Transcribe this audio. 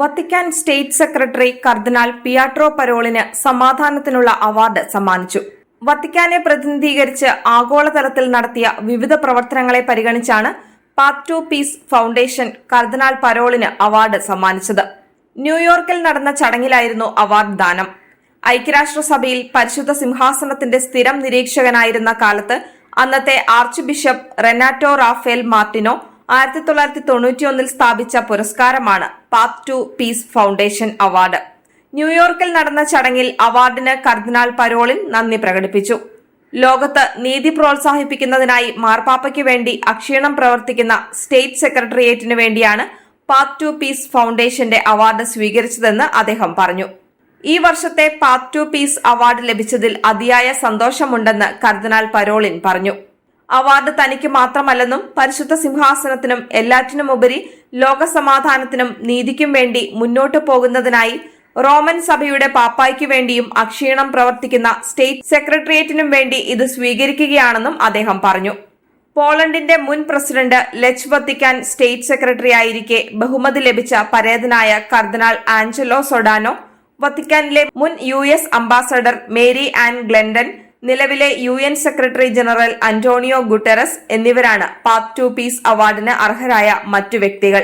Vatican state secretary കർദിനാൾ Pietro പരോളിന് സമാധാനത്തിനുള്ള award സമ്മാനിച്ചു. വത്തിക്കാനെ പ്രതിനിധീകരിച്ച് ആഗോളതലത്തിൽ നടത്തിയ വിവിധ പ്രവർത്തനങ്ങളെ പരിഗണിച്ചാണ് path to peace foundation cardinal പരോളിന് award സമ്മാനിച്ചത്. ന്യൂയോർക്കിൽ നടന്ന ചടങ്ങിലായിരുന്നു അവാർഡ് ദാനം. ഐക്യരാഷ്ട്രസഭയിൽ പരിശുദ്ധ സിംഹാസനത്തിന്റെ സ്ഥിരം നിരീക്ഷകനായിരുന്ന കാലത്ത് അന്നത്തെ archbishop Renato Raffaele Martino ആയിരത്തി തൊള്ളായിരത്തി തൊണ്ണൂറ്റിയൊന്നിൽ സ്ഥാപിച്ച പുരസ്കാരമാണ് path to peace foundation award. ന്യൂയോർക്കിൽ നടന്ന ചടങ്ങിൽ അവാർഡിന് കർദിനാൾ പരോളിൻ നന്ദി പ്രകടിപ്പിച്ചു. ലോകത്ത് നീതി പ്രോത്സാഹിപ്പിക്കുന്നതിനായി മാർപ്പാപ്പയ്ക്ക് വേണ്ടി അക്ഷീണം പ്രവർത്തിക്കുന്ന സ്റ്റേറ്റ് സെക്രട്ടേറിയറ്റിനു വേണ്ടിയാണ് പാത്ത് ടു പീസ് ഫൗണ്ടേഷന്റെ അവാർഡ് സ്വീകരിച്ചതെന്ന് അദ്ദേഹം പറഞ്ഞു. ഈ വർഷത്തെ പാത്ത് ടു പീസ് അവാർഡ് ലഭിച്ചതിൽ അതിയായ സന്തോഷമുണ്ടെന്ന് കർദിനാൾ പരോളിൻ പറഞ്ഞു. അവാർഡ് തനിക്ക് മാത്രമല്ലെന്നും പരിശുദ്ധ സിംഹാസനത്തിനും എല്ലാറ്റിനുമുപരി ലോകസമാധാനത്തിനും നീതിക്കും വേണ്ടി മുന്നോട്ടു പോകുന്നതിനായി റോമൻ സഭയുടെ പാപ്പായ്ക്ക് വേണ്ടിയും അക്ഷീണം പ്രവർത്തിക്കുന്ന സ്റ്റേറ്റ് സെക്രട്ടേറിയറ്റിനും വേണ്ടി ഇത് സ്വീകരിക്കുകയാണെന്നും അദ്ദേഹം പറഞ്ഞു. പോളണ്ടിന്റെ മുൻ president Lech Vatican state secretary ആയിരിക്കെ ബഹുമതി ലഭിച്ച പരേതനായ കർദിനാൾ ആഞ്ചലോ സൊഡാനോ വത്തിക്കാനിലെ മുൻ U S ambassador Mary Ann Glendon നിലവിലെ U N secretary general Antonio Guterres എന്നിവരാണ് പാത്ത് ടു പീസ് അവാർഡിന് അർഹരായ മറ്റു വ്യക്തികൾ.